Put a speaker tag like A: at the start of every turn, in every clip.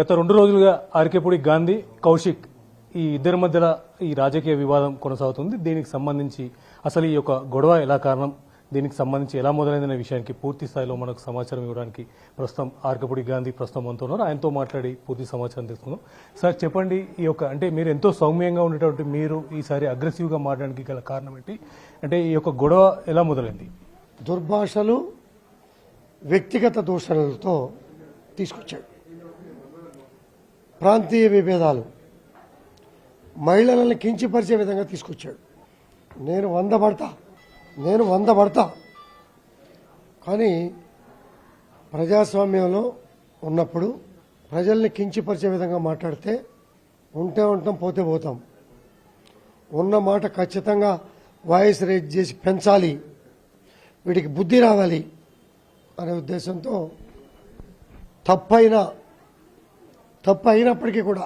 A: గత రెండు రోజులుగా ఆర్కేపూడి గాంధీ కౌశిక్ ఈ ఇద్దరి మధ్యలో ఈ రాజకీయ వివాదం కొనసాగుతుంది. దీనికి సంబంధించి అసలు ఈ యొక్క గొడవ ఎలా కారణం? దీనికి సంబంధించి ఎలా మొదలైందనే విషయానికి పూర్తి స్థాయిలో మనకు సమాచారం ఇవ్వడానికి ప్రస్తుతం ఆర్కపూడి గాంధీ ప్రస్తుతం మనతో ఉన్నారు. ఆయనతో మాట్లాడి పూర్తి సమాచారం తెలుసుకుందాం. సార్ చెప్పండి ఈ యొక్క అంటే మీరు ఎంతో సౌమ్యంగా ఉండేటువంటి మీరు ఈసారి అగ్రెసివ్గా మారడానికి గల కారణం ఏంటి? అంటే ఈ యొక్క గొడవ ఎలా మొదలైంది?
B: దుర్భాషలు వ్యక్తిగత దోషాలతో తీసుకొచ్చాడు. ప్రాంతీయ విభేదాలు. మహిళలను కించిపరిచే విధంగా తీసుకొచ్చాడు. నేను వంద పడతా నేను వంద పడతా. కానీ ప్రజాస్వామ్యంలో ఉన్నప్పుడు ప్రజల్ని కించిపరిచే విధంగా మాట్లాడితే ఉంటే ఉంటాం పోతే పోతాం. ఉన్న మాట ఖచ్చితంగా వాయిస్ రేజ్ చేసి పెంచాలి. వీడికి బుద్ధి రావాలి అనే ఉద్దేశంతో తప్పైనా తప్పు అయినప్పటికీ కూడా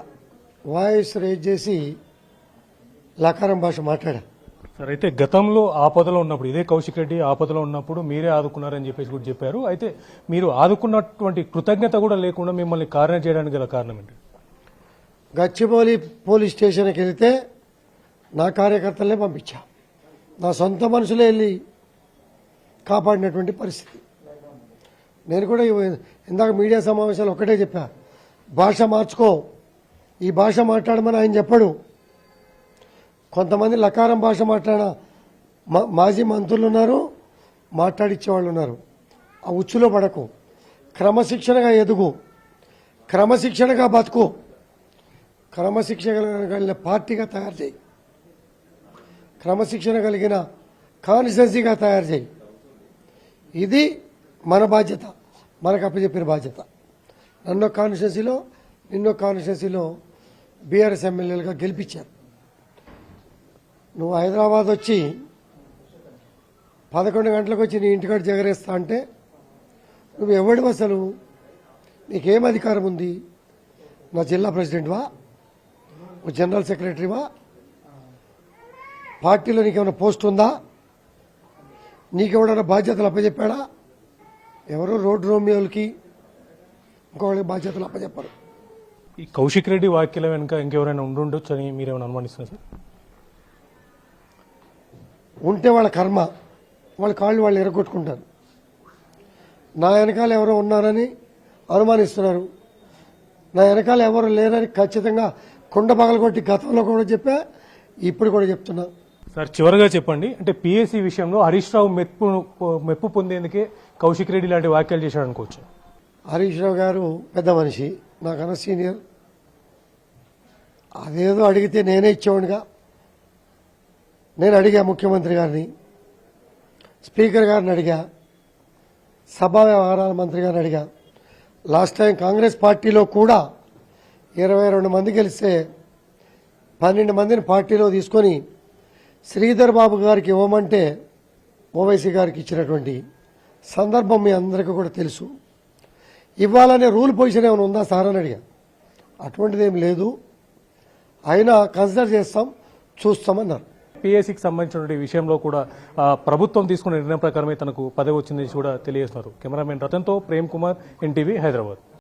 B: వాయిస్ రేజ్ చేసి లకారం భాష మాట్లాడా.
A: సార్ అయితే గతంలో ఆపదలో ఉన్నప్పుడు ఇదే కౌశిక్ రెడ్డి ఆపదలో ఉన్నప్పుడు మీరే ఆదుకున్నారని చెప్పేసి కూడా చెప్పారు. అయితే మీరు ఆదుకున్నటువంటి కృతజ్ఞత కూడా లేకుండా మిమ్మల్ని కారణం చేయడానికి గల కారణం ఏంటి?
B: గచ్చిబౌలి పోలీస్ స్టేషన్కి వెళితే నా కార్యకర్తలనే పంపించా. నా సొంత మనుషులే వెళ్ళి కాపాడినటువంటి పరిస్థితి. నేను కూడా ఇందాక మీడియా సమావేశాలు ఒకటే చెప్పా. భాష మార్చుకో. ఈ భాష మాట్లాడమని ఆయన చెప్పడు. కొంతమంది లకారం భాష మాట్లాడిన మా- మాజీ మంత్రులు ఉన్నారు మాట్లాడిచ్చేవాళ్ళు ఉన్నారు ఆ ఉచ్చులో పడకు. క్రమశిక్షణగా ఎదుగు. క్రమశిక్షణగా బతుకు. క్రమశిక్షణ కలిగిన పార్టీగా తయారు చేయి. క్రమశిక్షణ కలిగిన కాన్స్టిట్యున్సీగా తయారు చేయి. ఇది మన బాధ్యత. మనకు అప్పచెప్పిన బాధ్యత. నన్నో కాన్స్టిట్యూన్సీలో నిన్నో కాన్స్టిట్యూన్సీలో బీఆర్ఎస్ ఎమ్మెల్యేలుగా గెలిపించారు. నువ్వు హైదరాబాద్ వచ్చి పదకొండు గంటలకు వచ్చి నీ ఇంటికాడ జగరేస్తా అంటే నువ్వు ఎవడు అసలు? నీకేం అధికారం ఉంది? నా జిల్లా ప్రెసిడెంట్వా? జనరల్ సెక్రటరీవా? పార్టీలో నీకేమైనా పోస్ట్ ఉందా? నీకెవడన్నా బాధ్యతలు అప్పచెప్పాడా? ఎవరో రోడ్డు రోమియోలకి ఇంకొకరికి బాధ్యతలు అప్పచెప్పారు.
A: ఈ కౌశిక్ రెడ్డి వ్యాఖ్యల వెనుక ఇంకెవరైనా ఉండుండొచ్చు అని మీరేమైనా అనుమానిస్తున్నారు సార్?
B: ఉంటే వాళ్ళ కర్మ వాళ్ళ కాళ్ళు వాళ్ళు ఎరగొట్టుకుంటారు. నా వెనకాల ఎవరో ఉన్నారని అనుమానిస్తున్నారు. నా వెనకాల ఎవరు లేరని ఖచ్చితంగా కుండ పగలగొట్టి గతంలో కూడా చెప్పా ఇప్పుడు కూడా చెప్తున్నా.
A: సార్ చివరిగా చెప్పండి. అంటే పిఎస్సి విషయంలో హరీష్ రావు మెప్పు మెప్పు పొందేందుకే కౌశిక్ రెడ్డి లాంటి వ్యాఖ్యలు చేశాడు అనుకోవచ్చు
B: హరీష్ రావు గారు పెద్ద మనిషి నాకన్నా సీనియర్. అదేదో అడిగితే నేనే ఇచ్చేవాడిగా నేను అడిగా ముఖ్యమంత్రి గారిని. స్పీకర్ గారిని అడిగా. సభా వ్యవహారాల మంత్రి గారిని అడిగా. లాస్ట్ టైం కాంగ్రెస్ పార్టీలో కూడా ఇరవై రెండు మంది గెలిస్తే పన్నెండు మందిని పార్టీలో తీసుకొని శ్రీధర్ బాబు గారికి ఇవ్వమంటే ఓవైసీ గారికి ఇచ్చినటువంటి సందర్భం మీ అందరికీ కూడా తెలుసు. ఇవ్వాలనే రూల్ పొజిషన్ ఏమైనా ఉందా సార్ అని అడిగాను అటువంటిది ఏం లేదు. అయినా కన్సిడర్ చేస్తాం చూస్తామన్నారు.
A: పిఎస్సికి సంబంధించిన విషయంలో కూడా ప్రభుత్వం తీసుకున్న నిర్ణయం ప్రకారమే తనకు పదవి వచ్చిందని కూడా తెలియజేస్తున్నారు. కెమెరామెన్ రతన్తో ప్రేమ్ కుమార్ ఎన్టీవీ హైదరాబాద్.